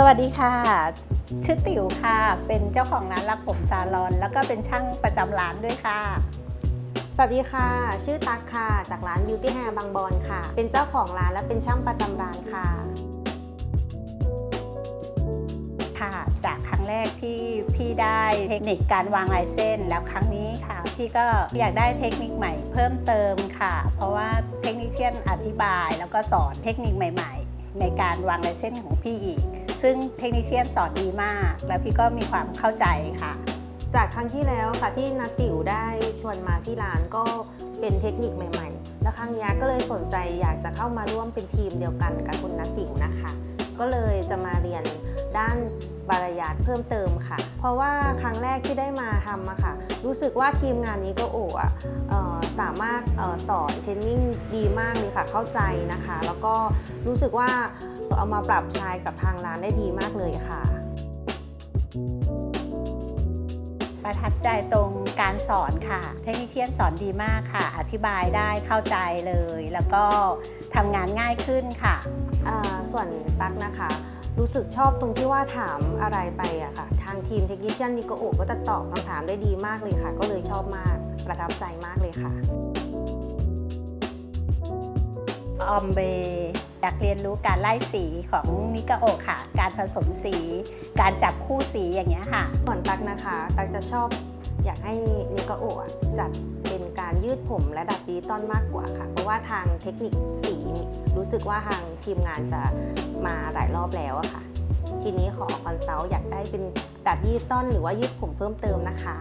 สวัสดีค่ะ ชื่อติ๋วค่ะ เป็นเจ้าของร้านรักผมซาลอน แล้วก็เป็นช่างประจำร้านด้วยค่ะ สวัสดีค่ะ ชื่อตั๊กค่ะ จากร้าน Beauty Hair บางบอนค่ะ เป็นเจ้าของร้านและเป็นช่างประจำร้านค่ะ ค่ะ จากครั้งแรกที่พี่ได้เทคนิคการวางลายเส้น แล้วครั้งนี้ค่ะ พี่ก็อยากได้เทคนิคใหม่เพิ่มเติมค่ะ เพราะว่าเทคนิคเชียนอธิบาย แล้วก็สอนเทคนิคใหม่ ๆ ในการวางลายเส้นของพี่อีก ซึ่งเทคนิคเชียนสอนดีมาก แล้วพี่ก็มีความเข้าใจค่ะ จากครั้งที่แล้วค่ะที่นาติ๋วได้ชวนมาที่ร้านก็เป็นเทคนิคใหม่ ๆ แล้วครั้งนี้ก็เลยสนใจอยากจะเข้ามาร่วมเป็นทีมเดียวกันกับคุณนาติ๋วนะคะ ก็เลยจะมาเรียนด้านบารยาทเพิ่มเติมค่ะ เพราะว่าครั้งแรกที่ได้มาทำอะค่ะ รู้สึกว่าทีมงานนี้ก็โอ้อะสามารถออสอนเทรนนิ่งดีมากเลยค่ะเข้าใจนะคะ แล้วก็รู้สึกว่า เอามาปรับใช้กับทางร้านได้ดีมากเลยค่ะ ประทับใจตรงการสอนค่ะ เทคนิคเชียนสอนดีมากค่ะ อธิบายได้เข้าใจเลย แล้วก็ทำงานง่ายขึ้นค่ะอ่าส่วนตั๊กนะคะ รู้สึกชอบตรงที่ว่าถามอะไรไปอะค่ะ ทางทีมเทคนิชเชียนนิโกโอะก็จะตอบคำถามได้ดีมากเลยค่ะ ก็เลยชอบมากประทับใจมากเลยค่ะออมเบ อยากเรียนรู้การไล่สีของนิกาโอค่ะ การผสมสี การจับคู่สีอย่างเงี้ยค่ะ ส่วนตักนะคะ ตักจะชอบอยากให้นิโกโอะอจัดเป็นการยืดผมและดัดดิจิตอลมากกว่าค่ะ เพราะว่าทางเทคนิคสีรู้สึกว่าทางทีมงานจะมาหลายรอบแล้วอะค่ะ ทีนี้ขอคอนซัลท์อยากได้เป็นดัดดิจิตอลหรือว่ายืดผมเพิ่มเติมนะคะ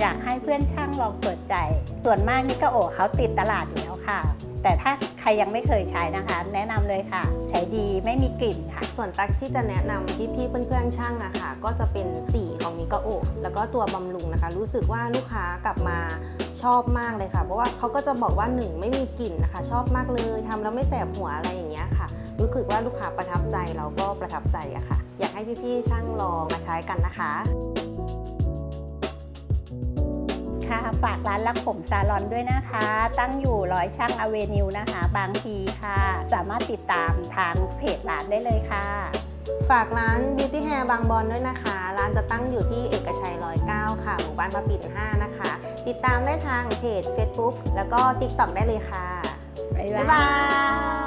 อยากให้เพื่อนช่างลองเปิดใจ ส่วนมากนิกาโอะเขาติดตลาดอยู่แล้วค่ะ แต่ถ้าใครยังไม่เคยใช้นะคะ แนะนำเลยค่ะ ใช้ดีไม่มีกลิ่นค่ะ ส่วนตั๊กที่จะแนะนำพี่ๆเพื่อนๆช่างอะค่ะ ก็จะเป็นสีของมิกาโอแล้วก็ตัวบำรุงนะคะ รู้สึกว่าลูกค้ากลับมาชอบมากเลยค่ะ เพราะว่าเขาก็จะบอกว่าหนึ่งไม่มีกลิ่นนะคะ ชอบมากเลยทำแล้วไม่แสบหัวอะไรอย่างเงี้ยค่ะ รู้สึกว่าลูกค้าประทับใจเราก็ประทับใจอะค่ะ อยากให้พี่ๆช่างลองมาใช้กันนะคะ ค่ะ ฝากร้านรักผมซาลอนด้วยนะคะ ตั้งอยู่ร้อยช่างอเวนิวนะคะ บางพีค่ะ สามารถติดตามทางเพจร้านได้เลยค่ะ ฝากร้าน Beauty Hair บางบอนด้วยนะคะ ร้านจะตั้งอยู่ที่เอกชัย109 ค่ะ หมู่บ้านพระปิ่น5นะคะ ติดตามได้ทางเพจ Facebook แล้วก็ TikTok ได้เลยค่ะ บ๊ายบ๊ายบาบายย